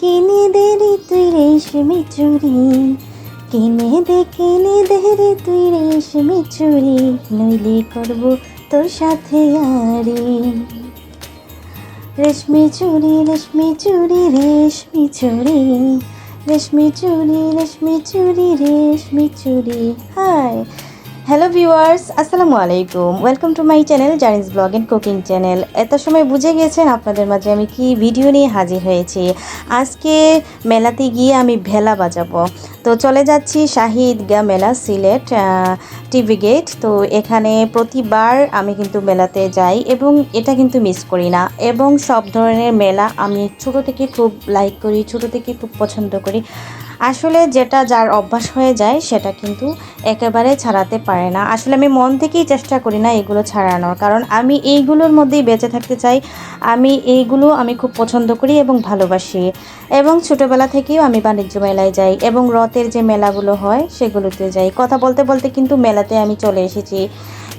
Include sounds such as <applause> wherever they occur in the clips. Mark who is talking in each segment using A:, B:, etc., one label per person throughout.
A: কিনে দে রে তুই রেশমি চুরি। কিনে দে কিনে দে রে তুই রেশমি চুরি। নইলে করব তোর সাথে আরে রেশমি চুরি রেশমি চুরি রেশমি চুরি। রেশমি চুরি রেশমি চুরি রেশমি চুরি। হাই হ্যালো ভিউয়ার্স আসসালামু আলাইকুম welcome to my channel journeys blog and cooking channel এত সময় বুঝে গেছেন আপনাদের মাঝে আমি কি ভিডিও নিয়ে হাজির হয়েছি। আজকে মেলাতে গিয়ে আমি ভেলা বাজাবো। তো চলে যাচ্ছি শাহিদ গা মেলা সিলেট টিভি গেট তো এখানে প্রতিবার আমি কিন্তু মেলাতে যাই এবং এটা কিন্তু মিস করি না। এবং সব ধরনের মেলা আমি ছোট থেকে খুব লাইক করি, ছোট থেকে খুব পছন্দ করি। আসলে যেটা যার অভ্যাস হয়ে যায়, সেটা কিন্তু একেবারে ছাড়াতে পারে না। আসলে আমি মন থেকেই চেষ্টা করি না এগুলো ছাড়ানোর। কারণ আমি এইগুলোর মধ্যেই বেঁচে থাকতে চাই। আমি এইগুলো আমি খুব পছন্দ করি এবং ভালোবাসি। এবং ছোটোবেলা থেকেও আমি বাণিজ্য মেলায় যাই এবং রথের যে মেলাগুলো হয়, সেগুলোতে যাই। কথা বলতে বলতে কিন্তু মেলাতে আমি চলে এসেছি।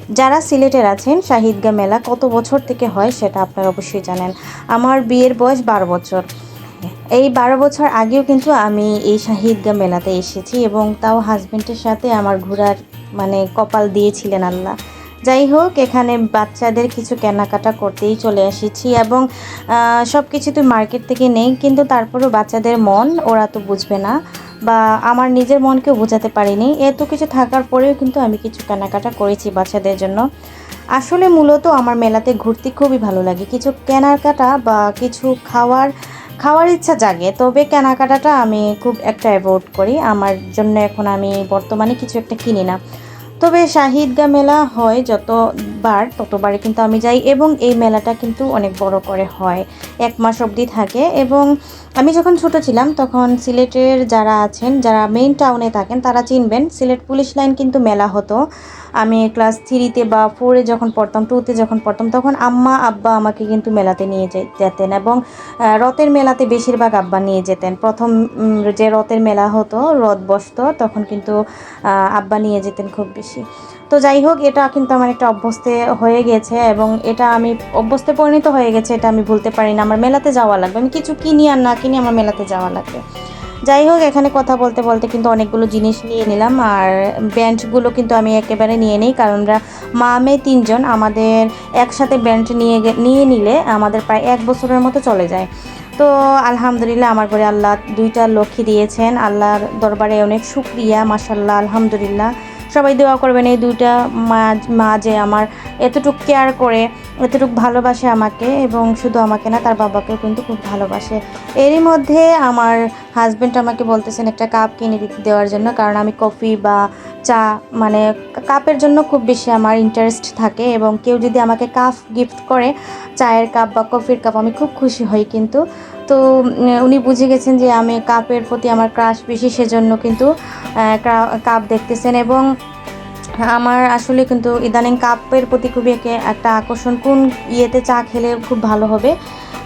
A: যারা সিলেটের আছেন, শাহিদগা মেলা কত বছর থেকে হয়, সেটা আপনারা অবশ্যই জানেন। আমার বিয়ের বয়স বারো বছর। এই বারো বছর আগেও কিন্তু আমি এই শাহিদগা মেলাতে এসেছি এবং তাও হাজব্যান্ডের সাথে আমার ঘোরার মানে কপাল দিয়েছিলেন আল্লাহ। যাই হোক, এখানে বাচ্চাদের কিছু কেনাকাটা করতেই চলে এসেছি এবং সব কিছু তো মার্কেট থেকে নেই, কিন্তু তারপরেও বাচ্চাদের মন ওরা তো বুঝবে না বা আমার নিজের মনকেও বোঝাতে পারিনি। এত কিছু থাকার পরেও কিন্তু আমি কিছু কেনাকাটা করেছি বাচ্চাদের জন্য। আসলে মূলত আমার মেলাতে ঘুরতে খুবই ভালো লাগে। কিছু কেনাকাটা বা কিছু খাওয়ার খাওয়ার ইচ্ছা জাগে, তবে কেনাকাটাটা আমি খুব একটা অ্যাভয়েড করি। আমার জন্য এখন আমি বর্তমানে কিছু একটা কিনি না। তবে শাহিদগা মেলা হয় যতবার ততবারই কিন্তু আমি যাই এবং এই মেলাটা কিন্তু অনেক বড় করে হয়। এক মাস অবধি থাকে এবং আমি যখন ছোট ছিলাম তখন সিলেটের যারা আছেন, যারা মেইন টাউনে থাকেন, তারা চিনবেন, সিলেট পুলিশ লাইন কিন্তু মেলা হতো। আমি ক্লাস থ্রিতে বা ফোরে যখন পড়তাম টুতে যখন পড়তাম, তখন আম্মা, আব্বা আমাকে কিন্তু মেলাতে নিয়ে যেতেন এবং রথের মেলাতে বেশিরভাগ আব্বা নিয়ে যেতেন। প্রথম যে রথের মেলা হতো, রথ বসতো, তখন কিন্তু আব্বা নিয়ে যেতেন খুব বেশি। তো যাই হোক, এটা কিন্তু আমার একটা অভ্যস্তে হয়ে গেছে এবং এটা আমি অভ্যস্তে পরিণত হয়ে গেছে, এটা আমি ভুলতে পারি না। আমার মেলাতে যাওয়া লাগবে। আমি কিছু কিনি আর না কিনি আমার মেলাতে যাওয়া লাগবে। যাই হোক, এখানে কথা বলতে বলতে কিন্তু অনেকগুলো জিনিস নিয়ে নিলাম আর ব্যান্ডগুলো কিন্তু আমি একেবারে নিয়ে নিই কারণ মা, মেয়ে তিনজন, আমাদের একসাথে ব্যান্ড নিয়ে নিয়ে নিলে আমাদের প্রায় এক বছরের মতো চলে যায়। তো আলহামদুলিল্লাহ আমার ঘরে আল্লাহ দুইটা লক্ষ্মী দিয়েছেন, আল্লাহর দরবারে অনেক শুক্রিয়া মাসাল্লাহ আলহামদুলিল্লাহ। সবাই দোয়া করবেন এই দুইটা মা মা যে আমার এতটুক কেয়ার করে, এতটুকু ভালোবাসে আমাকে এবং শুধু আমাকে না, তার বাবাকেও কিন্তু খুব ভালোবাসে। এরই মধ্যে আমার হাজব্যান্ড আমাকে বলতেছেন একটা কাপ কিনে দিতে দেওয়ার জন্য, কারণ আমি কফি বা চা মানে কাপের জন্য খুব বেশি আমার ইন্টারেস্ট থাকে এবং কেউ যদি আমাকে কাপ গিফট করে, চায়ের কাপ বা কফির কাপ আমি খুব খুশি হই কিন্তু। তো উনি বুঝে গেছেন যে আমি কাপের প্রতি আমার ক্রাশ বেশি সেজন্য কিন্তু কাপ দেখতেছেন এবং আমার আসলে কিন্তু ইদানিং কাপের প্রতি খুবই একটা আকর্ষণ। কোন ইয়েতে চা খেলে খুব ভালো হবে।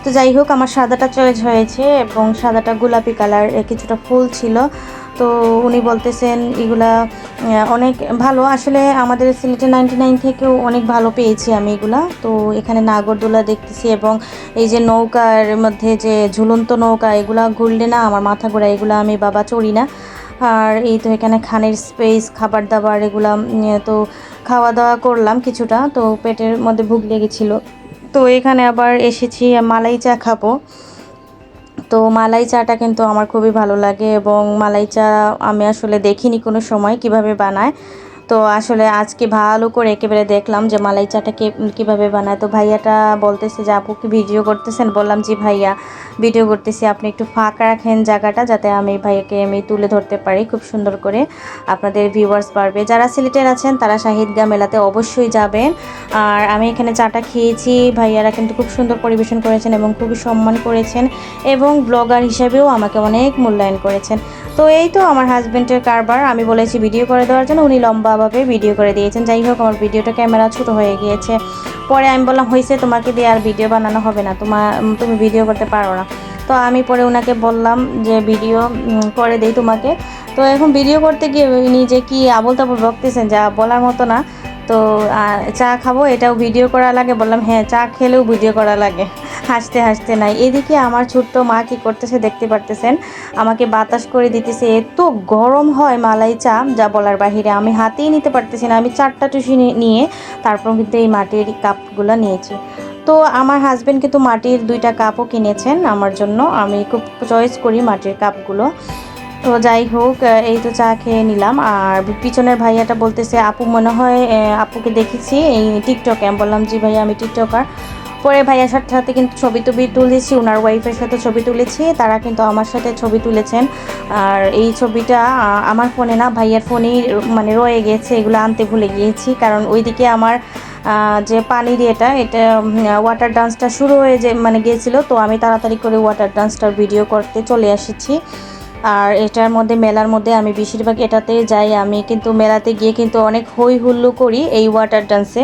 A: তো যাই হোক, আমার সাদাটা চয়েস হয়েছে এবং সাদাটা গোলাপি কালার কিছুটা ফুল ছিল। তো উনি বলতেছেন, এগুলা অনেক ভালো। আসলে আমাদের সিলেটে নাইনটি নাইন থেকেও অনেক ভালো পেয়েছি আমি এগুলা। তো এখানে নাগরদোলা দেখতেছি এবং এই যে নৌকার মধ্যে যে ঝুলন্ত নৌকা, এগুলা ঘুরলে না আমার মাথা ঘোরা, এগুলো আমি বাবা চড়ি না। আর এই তো এখানে খানের স্পেস খাবার দাবার এগুলা তো খাওয়া দাওয়া করলাম কিছুটা, তো পেটের মধ্যে ভুগ লেগেছিলো। তো এখানে আবার এসেছি, মালাই চা খাব। তো মালাই চাটা কিন্তু আমার খুবই ভালো লাগে এবং মালাই চা আমি আসলে দেখিনি কোনো সময় কীভাবে বানায়। তো আসলে আজকে ভালো করে একেবারে দেখলাম যে মালাই চাটা কে কীভাবে বানায়। তো ভাইয়াটা বলতেছে যে, আপু কি ভিডিও করতেছেন? বললাম, জি ভাইয়া, ভিডিও করতেছি। আপনি একটু ফাঁকা রাখেন জায়গাটা যাতে আমি ভাইয়াকে আমি তুলে ধরতে পারি খুব সুন্দর করে। আপনাদের ভিউয়ার্স বাড়বে। যারা সিলেটের আছেন, তারা শাহিদগা মেলাতে অবশ্যই যাবেন। আর আমি এখানে চাটা খেয়েছি। ভাইয়ারা কিন্তু খুব সুন্দর পরিবেশন করেছেন এবং খুবই সম্মান করেছেন এবং ব্লগার হিসেবেও আমাকে অনেক মূল্যায়ন করেছেন। তো এই তো আমার হাজব্যান্ডের কারবার। আমি বলেছি, ভিডিও করে দেওয়ার জন্য উনি লম্বাভাবে ভিডিও করে দিয়েছেন। যাই হোক, আমার ভিডিওটা ক্যামেরা ছোটো হয়ে গিয়েছে। পরে আমি বললাম হয়েছে তোমাকে দিয়ে আর ভিডিও বানানো হবে না। তোমার তুমি ভিডিও করতে পারো না। তো আমি পরে ওনাকে বললাম যে ভিডিও করে দেই তোমাকে। তো এখন ভিডিও করতে গিয়ে নিজে কি আবল তাবল বকতেছেন, যা বলার মতো না তো চা খাব, এটাও ভিডিও করা লাগে। বললাম হ্যাঁ চা খেলেও ভিডিও করা লাগে। হাসতে হাসতে নাই। এদিকে আমার ছোট্ট মা কি করতেছে দেখতে পারতেছেন? আমাকে বাতাস করে দিতেছে, এত গরম হয় মালাই চা, যা বলার বাহিরে। আমি হাতেই নিতে পারতেছি না। আমি চারটা টুসি নিয়ে তারপর কিন্তু এই মাটির কাপগুলো নিয়েছি। তো, আমার হাজব্যান্ড কিন্তু মাটির দুইটা কাপও কিনেছেন আমার জন্য। আমি খুব চয়েস করি মাটির কাপগুলো তো যাই হোক এই তো চা খেয়ে নিলাম। আর পিছনের ভাইয়াটা বলতেছে, আপু, মনে হয় আপুকে দেখেছি এই টিকটকে আমি বললাম, জি ভাইয়া, আমি টিকটকার পরে ভাইয়ার সাথে কিন্তু ছবি টবি তুলেছি ওনার ওয়াইফের সাথে ছবি তুলেছি, তারা কিন্তু আমার সাথে ছবি তুলেছেন। আর এই ছবিটা আমার ফোনে না, ভাইয়ার ফোনেই মানে রয়ে গেছে, এগুলো আনতে ভুলে গিয়েছি। কারণ ওইদিকে আমার যে পানির এটা এটা ওয়াটার ডান্সটা শুরু হয়ে যে মানে গিয়েছিল, তো আমি তাড়াতাড়ি করে ওয়াটার ডান্সটার ভিডিও করতে চলে এসেছি আর এটার মধ্যে, মেলার মধ্যে আমি বেশিরভাগ এটাতে যাই। আমি কিন্তু মেলাতে গিয়ে কিন্তু অনেক হই হুল্লু করি এই ওয়াটার ডান্সে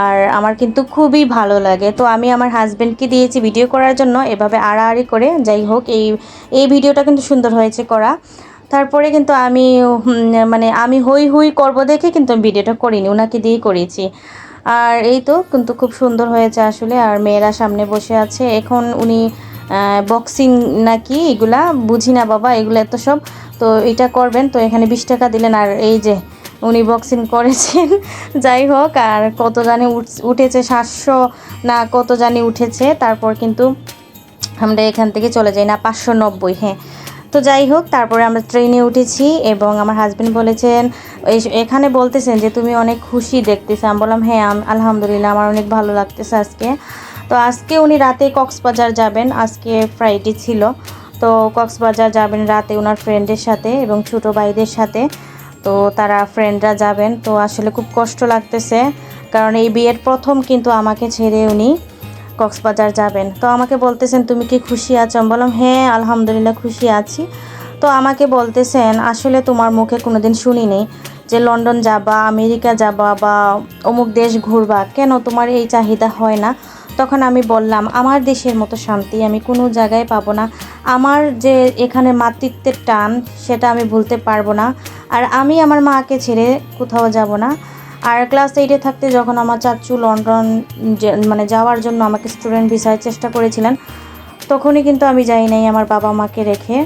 A: আর আমার কিন্তু খুবই ভালো লাগে। তো আমি আমার হাজব্যান্ডকে দিয়েছি ভিডিও করার জন্য, এভাবে আড়াআড়ি করে। যাই হোক, এই এই ভিডিওটা কিন্তু সুন্দর হয়েছে করা। তারপরে কিন্তু আমি মানে আমি হই হুই করব দেখে কিন্তু ভিডিওটা করিনি ওনাকে দিয়েই করিয়েছি আর এই তো, কিন্তু খুব সুন্দর হয়েছে আসলে। আর মেয়েরা সামনে বসে আছে। এখন উনি বক্সিং নাকি এগুলা? বুঝি না বাবা, এগুলো এত সব। তো এটা করবেন, তো এখানে বিশ টাকা দিলেন। আর এই যে, উনি বক্সিং করেছেন, <laughs> যাই হোক, আর কত জানি উঠ- উঠেছে, সাতশো না কত জানি উঠেছে। তারপর কিন্তু আমরা এখান থেকে চলে যাই। না, পাঁচশো নব্বই হ্যাঁ। তো যাই হোক, তারপরে আমরা ট্রেনে উঠেছি এবং আমার হাজব্যান্ড বলেছেন এখানে বলতেছেন যে, তুমি অনেক খুশি দেখতেছে। আমি বললাম হ্যাঁ আলহামদুলিল্লাহ, আমার অনেক ভালো লাগতেছে আজকে। তো আজকে উনি রাতে কক্সবাজার যাবেন, আজকে ফ্রাইডে ছিল। তো কক্সবাজার যাবেন রাতে ওনার ফ্রেন্ডের সাথে এবং ছোটো ভাইদের সাথে। তো তারা ফ্রেন্ডরা যাবেন। তো আসলে খুব কষ্ট লাগতেছে, কারণ এই বিয়ের প্রথম কিন্তু আমাকে ছেড়ে উনি কক্সবাজার যাবেন। তো আমাকে বলতেছেন, তুমি কি খুশি আছো? আমি বললাম হ্যাঁ আলহামদুলিল্লাহ খুশি আছি। তো আমাকে বলতেছেন, আসলে তোমার মুখে কোনো কোনোদিন শুনিনি যে লন্ডন যাবা, আমেরিকা যাবা বা অমুক দেশ ঘুরবা। কেন? তোমার এই চাহিদা হয় না। তখন আমি বললাম, আমার দেশের মতো শান্তি আমি কোনো জায়গায় পাবো না। আমার যে এখানে মাতৃত্বের টান, সেটা আমি ভুলতে পারব না। আর আমি আমার মাকে ছেড়ে কোথাও যাব না। আর ক্লাস এইটে থাকতে যখন আমার চাচু লন্ডন মানে যাওয়ার জন্য আমাকে স্টুডেন্ট ভিসায় চেষ্টা করেছিলেন, তখনই কিন্তু আমি যাই নাই আমার বাবা মাকে রেখে।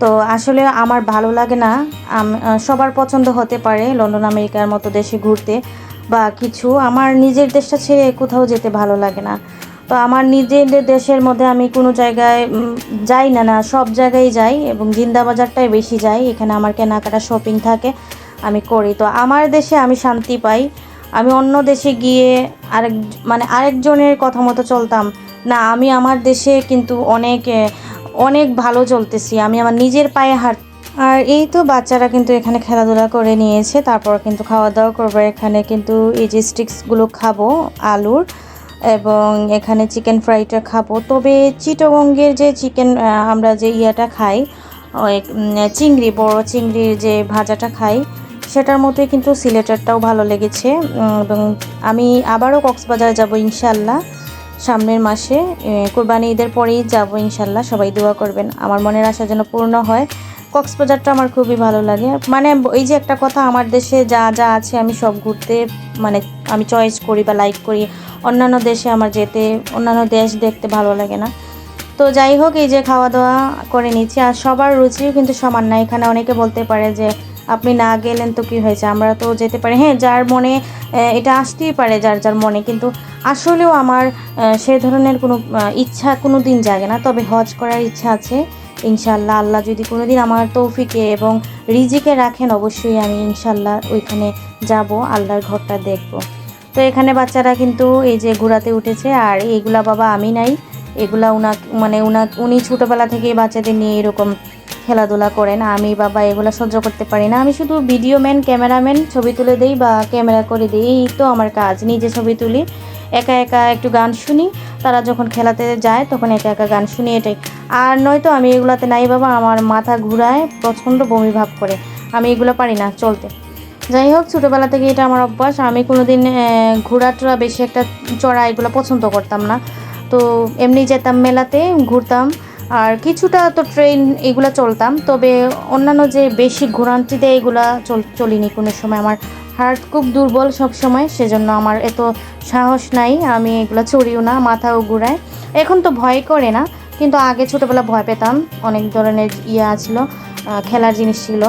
A: তো আসলে আমার ভালো লাগে না সবার পছন্দ হতে পারে লন্ডন, আমেরিকার মতো দেশে ঘুরতে। বা কিছু, আমার নিজের দেশটা ছেড়ে কোথাও যেতে ভালো লাগে না। তো আমার নিজের দেশের মধ্যে আমি কোনো জায়গায় যাই না না, সব জায়গায় যাই এবং জিন্দাবাজারটাই বেশি যাই। এখানে আমার কেনাকাটা শপিং থাকে, আমি করি। তো আমার দেশে আমি শান্তি পাই। আমি অন্য দেশে গিয়ে আরেক মানে আরেকজনের কথা মতো চলতাম। না, আমি আমার দেশে কিন্তু অনেক অনেক ভালো চলতেছি। আমি আমার নিজের পায়ে হাঁট আর এই তো বাচ্চারা কিন্তু এখানে খেলাধুলা করে নিয়েছে, তারপর কিন্তু খাওয়া দাওয়া করব। এখানে কিন্তু এই যে স্টিক্সগুলো খাব, আলুর, এবং এখানে চিকেন ফ্রাইটা খাব। তবে চিটগঙ্গের যে চিকেন আমরা যে ইয়াটা খাই চিংড়ি, বড় চিংড়ির যে ভাজাটা খাই, সেটার মতোই কিন্তু সিলেটেরটাও ভালো লেগেছে। এবং আমি আবারও কক্সবাজার যাব ইনশাল্লাহ সামনের মাসে। কোরবানি ঈদের পরেই যাব ইনশাল্লাহ সবাই দোয়া করবেন। আমার মনের আশা যেন পূর্ণ হয়। কক্সবাজারটা আমার খুবই ভালো লাগে। মানে এই যে একটা কথা, আমার দেশে যা যা আছে আমি সব ঘুরতে মানে আমি চয়েস করি বা লাইক করি। অন্যান্য দেশে আমার যেতে, অন্যান্য দেশ দেখতে ভালো লাগে না। তো যাই হোক, এই যে খাওয়া দাওয়া করে নিচ্ছি। আর সবার রুচিও কিন্তু সমান না। এখানে অনেকে বলতে পারে যে, আপনি না গেলেন তো কি হয়েছে? আমরা তো যেতে পারি। হ্যাঁ যার মনে এটা আসতেই পারে যার যার মনে। কিন্তু আসলেও আমার সেই ধরনের কোনো ইচ্ছা কোনো দিন জাগে না। তবে হজ করার ইচ্ছা আছে। ইনশাল্লাহ আল্লাহ যদি কোনো দিন আমার তৌফিকে এবং রিজিকে রাখেন, অবশ্যই আমি ইনশাল্লাহ ওইখানে যাব, আল্লাহর ঘরটা দেখব। তো এখানে বাচ্চারা কিন্তু এই যে ঘোরাতে উঠেছে, আর এইগুলা বাবা আমি নাই। এগুলা উনা মানে উনা উনি ছোটোবেলা থেকেই বাচ্চাদের নিয়ে এরকম খেলাধুলা করেন। আমি বাবা এগুলো সহ্য করতে পারি না। আমি শুধু ভিডিও ম্যান ক্যামেরাম্যান ছবি তুলে দিই বা ক্যামেরা করে দিই, এই তো আমার কাজ, নিজে ছবি তুলি। একা একা একটু গান শুনি। তারা যখন খেলাতে যায়, তখন একা একা গান শুনি এটাই। আর নয়তো আমি এগুলাতে নাই বাবা, আমার মাথা ঘুরায় প্রচণ্ড বমি ভাব করে। আমি এগুলো পারি না চলতে। যাই হোক, ছোটোবেলা থেকে এটা আমার অভ্যাস। আমি কোনো দিন ঘোরাটোরা বেশি একটা চড়া এগুলো পছন্দ করতাম না। তো এমনি যেতাম মেলাতে, ঘুরতাম। আর কিছুটা তো ট্রেন এগুলো চলতাম। তবে অন্যান্য যে বেশি ঘোরান্তিতে এগুলা চল, চলিনি কোনো সময়। আমার হার্ট খুব দুর্বল সব সময় সেজন্য আমার এত সাহস নাই, আমি এগুলো চড়িও না, মাথাও ঘুরায়। এখন তো ভয় করে না, কিন্তু আগে ছোটোবেলা ভয় পেতাম, অনেক ধরনের ইয়ে ছিল খেলার জিনিস ছিল,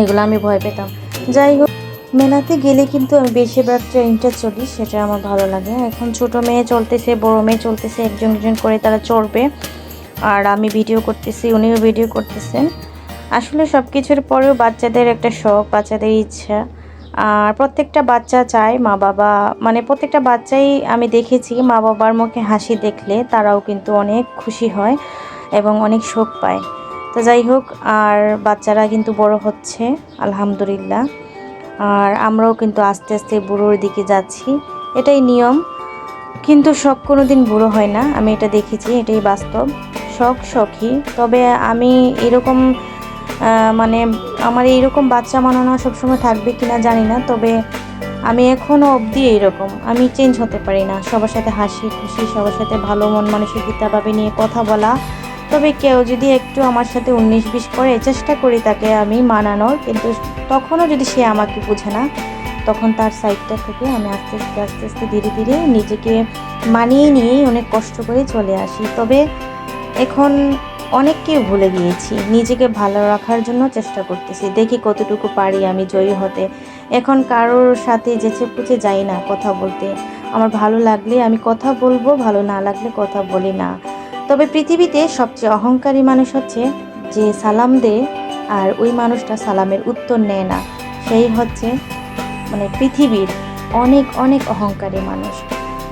A: এগুলো আমি ভয় পেতাম। যাই হোক, মেলাতে গেলে কিন্তু আমি বেশিরভাগ ট্রেনটা চলি সেটা আমার ভালো লাগে। এখন ছোট মেয়ে চলতেছে, বড় মেয়ে চলতেছে, একজন একজন করে তারা চড়বে। আর আমি ভিডিও করতেছি, উনিও ভিডিও করতেছেন। আসলে সব কিছুর পরেও বাচ্চাদের একটা শখ, বাচ্চাদের ইচ্ছা। আর প্রত্যেকটা বাচ্চা চায় মা বাবা মানে প্রত্যেকটা বাচ্চাই আমি দেখেছি মা বাবার মুখে হাসি দেখলে তারাও কিন্তু অনেক খুশি হয় এবং অনেক শোক পায়। তো যাই হোক, আর বাচ্চারা কিন্তু বড় হচ্ছে, আলহামদুলিল্লাহ। আর আমরাও কিন্তু আস্তে আস্তে বুড়োর দিকে যাচ্ছি, এটাই নিয়ম। কিন্তু শখ কোনো দিন বুড়ো হয় না, আমি এটা দেখেছি, এটাই বাস্তব। শখ শখই তবে আমি এরকম মানে আমার এইরকম বাচ্চা মানানো সবসময় থাকবে কিনা জানি না, তবে আমি এখনও অবধি এইরকম। আমি চেঞ্জ হতে পারি না। সবার সাথে হাসি খুশি, সবার সাথে ভালো মন মানসিকতাভাবে নিয়ে কথা বলা। তবে কেউ যদি একটু আমার সাথে উনিশ বিশ করে চেষ্টা করি তাকে আমি মানানোর, কিন্তু তখনও যদি সে আমাকে বোঝে না, তখন তার সাইডটা থেকে আমি আস্তে আস্তে আস্তে আস্তে ধীরে ধীরে নিজেকে মানিয়ে নিয়েই অনেক কষ্ট করে চলে আসি। তবে এখন অনেককেই ভুলে গিয়েছি। নিজেকে ভালো রাখার জন্য চেষ্টা করতেছি। দেখি কতটুকু পারি আমি জয়ী হতে। এখন কারোর সাথে যেচে পুচে যাই না কথা বলতে। আমার ভালো লাগলে আমি কথা বলব, ভালো না লাগলে কথা বলি না। তবে পৃথিবীতে সবচেয়ে অহংকারী মানুষ হচ্ছে যে সালাম দেয় আর ওই মানুষটা সালামের উত্তর নেয় না। সেই হচ্ছে মানে পৃথিবীর অনেক অনেক অহংকারী মানুষ।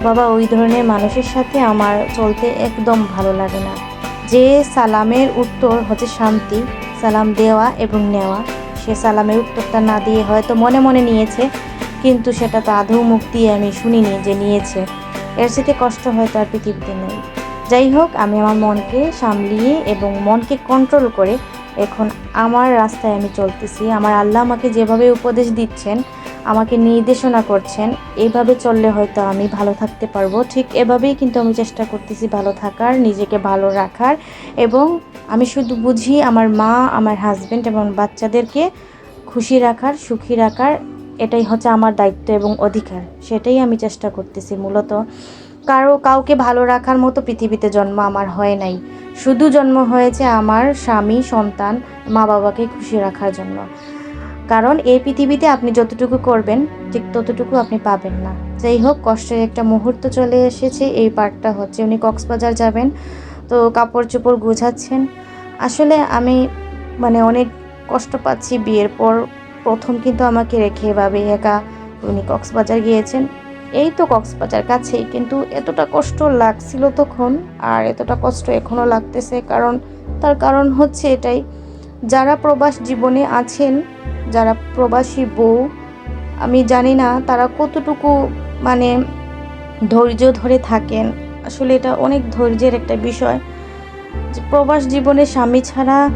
A: বাবা, ওই ধরনের মানুষের সাথে আমার চলতে একদম ভালো লাগে না। যে সালামের উত্তর হচ্ছে শান্তি, সালাম দেওয়া এবং নেওয়া। সে সালামের উত্তরটা না দিয়ে হয়তো মনে মনে নিয়েছে, কিন্তু সেটা তো আদৌ মুক্তি দিয়ে আমি শুনিনি যে নিয়েছে। এর সাথে কষ্ট হয় তার পৃথিবীতে নেই। যাই হোক, আমি আমার মনকে সামলিয়ে এবং মনকে কন্ট্রোল করে এখন আমার রাস্তায় আমি চলতেছি। আমার আল্লাহ আমাকে যেভাবে উপদেশ দিচ্ছেন, আমাকে নির্দেশনা করছেন এইভাবে চললে হয়তো আমি ভালো থাকতে পারব। ঠিক এভাবেই কিন্তু আমি চেষ্টা করতেছি ভালো থাকার, নিজেকে ভালো রাখার এবং আমি শুধু বুঝি আমার মা, আমার হাজব্যান্ড এবং বাচ্চাদেরকে খুশি রাখার, সুখী রাখার, এটাই হচ্ছে আমার দায়িত্ব এবং অধিকার। সেটাই আমি চেষ্টা করতেছি মূলত। কারও কাউকে ভালো রাখার মতো পৃথিবীতে জন্ম আমার হয় নাই। শুধু জন্ম হয়েছে আমার স্বামী, সন্তান, মা বাবাকে খুশি রাখার জন্য। কারণ এই পৃথিবীতে আপনি যতটুকু করবেন, ঠিক ততটুকু আপনি পাবেন না। যাই হোক, কষ্টের একটা মুহূর্ত চলে এসেছে। এই পার্টটা হচ্ছে, উনি কক্সবাজার যাবেন। তো কাপড় চোপড় গুছাচ্ছেন। আসলে আমি মানে অনেক কষ্ট পাচ্ছি বিয়ের পর। প্রথম কিন্তু আমাকে রেখে এভাবে একা উনি কক্সবাজার গিয়েছেন। এই তো কক্সবাজার কাছেই, কিন্তু এতটা কষ্ট লাগছিল তখন আর এতটা কষ্ট এখনও লাগতেছে, কারণ তার কারণ হচ্ছে এটাই। যারা প্রবাস জীবনে আছেন, যারা প্রবাসী বউ, আমি জানি না তারা কতটুকু মানে ধৈর্য ধরে থাকেন। আসলে এটা অনেক ধৈর্যের একটা বিষয় যে প্রবাস জীবনে স্বামী ছাড়া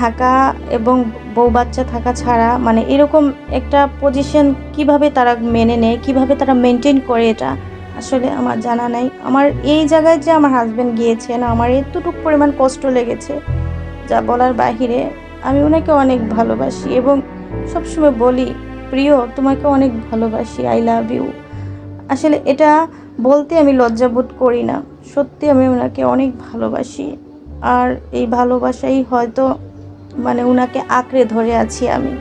A: থাকা এবং বউ বাচ্চা থাকা ছাড়া মানে এরকম একটা পজিশন কীভাবে তারা মেনে নেয়, কীভাবে তারা মেনটেন করে এটা আসলে আমার জানা নাই। আমার এই জায়গায় যে আমার হাজব্যান্ড গিয়েছেন, আমার এতটুকু পরিমাণ কষ্ট লেগেছে যা বলার বাহিরে আমি ওনাকে অনেক ভালোবাসি এবং সবসময় বলি, প্রিয়, তোমাকে অনেক ভালোবাসি আই লাভ ইউ আসলে এটা বলতে আমি লজ্জাবোধ করি না। সত্যি আমি ওনাকে অনেক ভালোবাসি। আর এই ভালোবাসাই হয়তো মানে ওনাকে আঁকড়ে ধরে আছি আমি।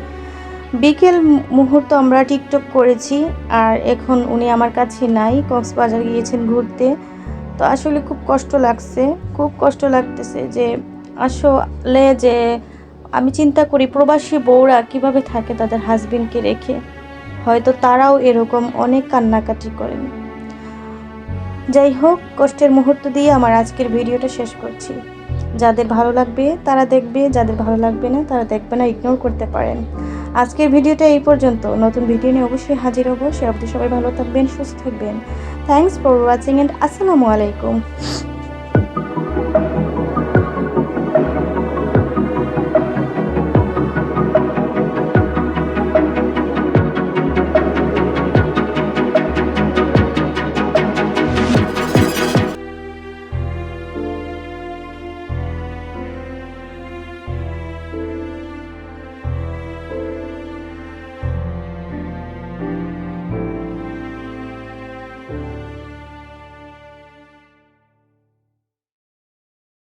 A: বিকেল মুহূর্ত আমরা টিকটক করেছি আর এখন উনি আমার কাছে নাই, কক্সবাজার গিয়েছেন ঘুরতে। তো আসলে খুব কষ্ট লাগছে, খুব কষ্ট লাগতেছে যে আসলে যে আমি চিন্তা করি প্রবাসী বউরা কীভাবে থাকে তাদের হাজবেন্ডকে রেখে। হয়তো তারাও এরকম অনেক কান্নাকাটি করেন। যাই হোক, কষ্টের মুহূর্ত দিয়ে আমার আজকের ভিডিওটা শেষ করছি। যাদের ভালো লাগবে, তারা দেখবে, যাদের ভালো লাগবে না, তারা দেখবে না ইগনোর করতে পারেন। আজকের ভিডিওটা এই পর্যন্ত। নতুন ভিডিও নিয়ে অবশ্যই হাজির হব। সে অবধি সবাই ভালো থাকবেন, সুস্থ থাকবেন। থ্যাংকস ফর ওয়াচিং অ্যান্ড আসসালামু আলাইকুম।